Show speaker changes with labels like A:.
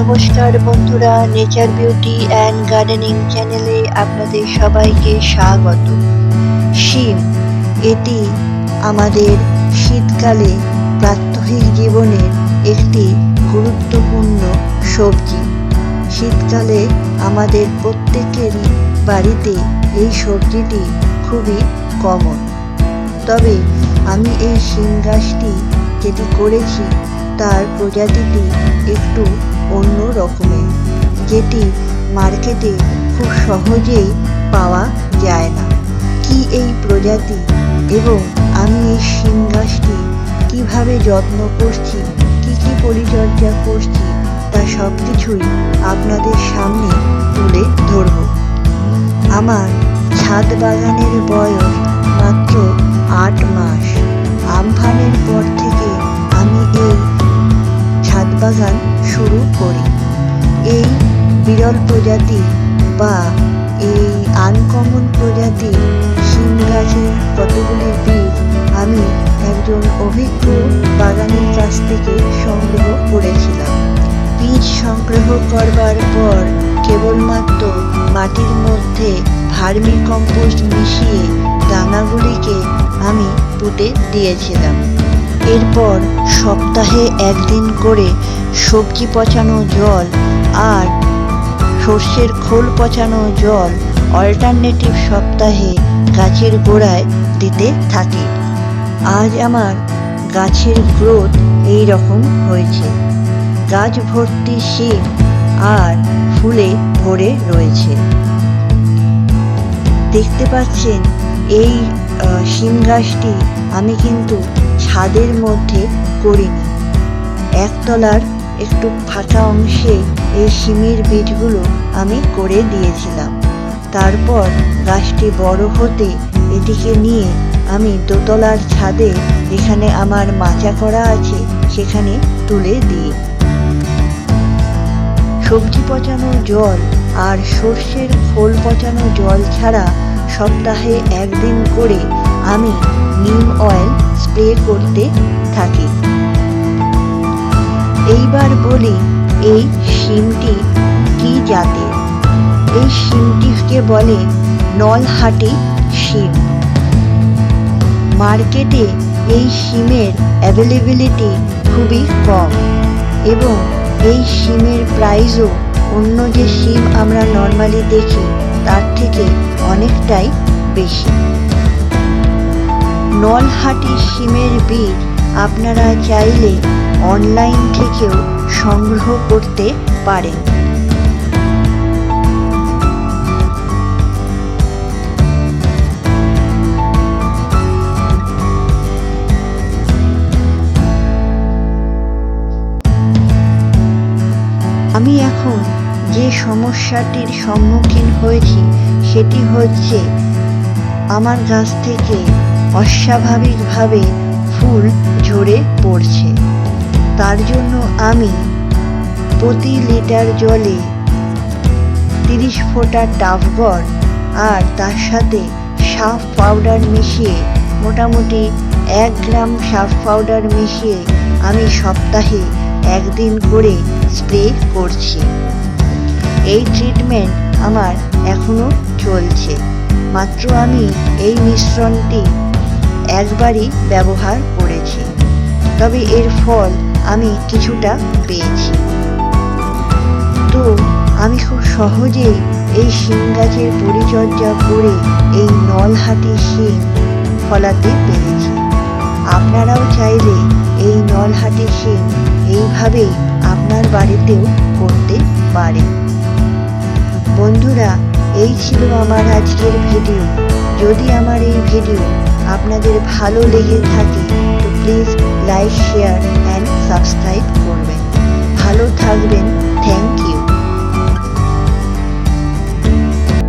A: নমস্কার বন্ধুরা nature beauty and gardening চ্যানেলে আপনাদের সবাইকে স্বাগত। শিম, এটি আমাদের শীতকালে প্রাত্যহিক জীবনের একটি গুরুত্বপূর্ণ সবজি। শীতকালে আমাদের প্রত্যেকেরই বাড়িতে এই সবজিটি খুবই কমন তবে আমি এই শিম গাছটি যেটি করেছি, তার প্রজাতিটি একটু অন্য রকমের যেটি মার্কেটে খুব সহজেই পাওয়া যায় না। কি এই প্রজাতি এবং আমি এই শিম গাছটি কীভাবে যত্ন করছি, কি কি পরিচর্যা করছি, তা সব কিছুই আপনাদের সামনে তুলে ধরব। আমার ছাদ বাগানের বয়স মাত্র আট মাস। আমফানের পর থেকে আমি এই বাগান শুরু করি। এই বিরল প্রজাতি বা এই আনকমন প্রজাতি শিম গাছের কতগুলি বীজ আমি একজন অভিজ্ঞ বাগানের কাছ থেকে সংগ্রহ করেছিলাম। বীজ সংগ্রহ করবার পর কেবলমাত্র মাটির মধ্যে ভার্মি কম্পোস্ট মিশিয়ে দানাগুলিকে আমি পুঁতে দিয়েছিলাম। এরপর সপ্তাহে একদিন করে সবজি পচানো জল আর সর্ষের খোল পচানো জল অল্টারনেটিভ সপ্তাহে গাছের গোড়ায় দিতে থাকি। আজ আমার গাছের গ্রোথ এই রকম হয়েছে। গাছ ভর্তি শিম আর ফুলে ভরে রয়েছে। দেখতে পাচ্ছেন এই শিম গাছটি আমি কিন্তু ছাদের মধ্যে করিনি একতলার একটু ফাঁকা অংশে এই শিমের বীজগুলো আমি করে দিয়েছিলাম। তারপর গাছটি বড় হতে এটিকে নিয়ে আমি দোতলার ছাদে যেখানে আমার মাচা করা আছে, সেখানে তুলে দিই। সবজি পচানো জল আর সর্ষের খোল পচানো জল ছাড়া সপ্তাহে একদিন করে আমি নিম অয়েল স্প্রে করতে থাকি। এইবার বলি, এই শিমটি কি জাতের? এই শিমটিকে বলে নলহাটি শিম। মার্কেটে এই শিমের অ্যাভেলেবিলিটি খুবই কম এবং এই শিমের প্রাইসও অন্য যে শিম আমরা নর্মালি দেখি, তার থেকে অনেকটাই বেশি। নলহাটি সিমের বীজ আপনারা চাইলে অনলাইন থেকেও সংগ্রহ করতে পারেন। আমি এখন যে সমস্যাটির সম্মুখীন হয়েছি, সেটি হচ্ছে আমার গাছ থেকে অস্বাভাবিকভাবে ফুল ঝরে পড়ছে। তার জন্য আমি প্রতি লিটার জলে তিরিশ ফোঁটা টাফগর আর তার সাথে সাফ পাউডার মিশিয়ে মোটামুটি এক গ্রাম সাফ পাউডার মিশিয়ে আমি সপ্তাহে একদিন করে স্প্রে করছি। এই ট্রিটমেন্ট আমার এখনও চলছে। মাত্র আমি এই মিশ্রণটি একবারই ব্যবহার করেছি। তবে এর ফল আমি কিছুটা পেয়েছি। তো আমি খুব সহজেই এই শিম গাছের পরিচর্যা করে এই নলহাটি শিম ফলাতে পেরেছি। আপনারাও চাইলে এই নলহাটি শিম এইভাবেই আপনার বাড়িতেও করতে পারেন। বন্ধুরা, এই ছিল আমার আজকের ভিডিও। যদি আমার এই ভিডিও আপনাদের ভালো লেগে থাকে, তো please like share and subscribe করবেন। ভালো থাকবেন থ্যাংক ইউ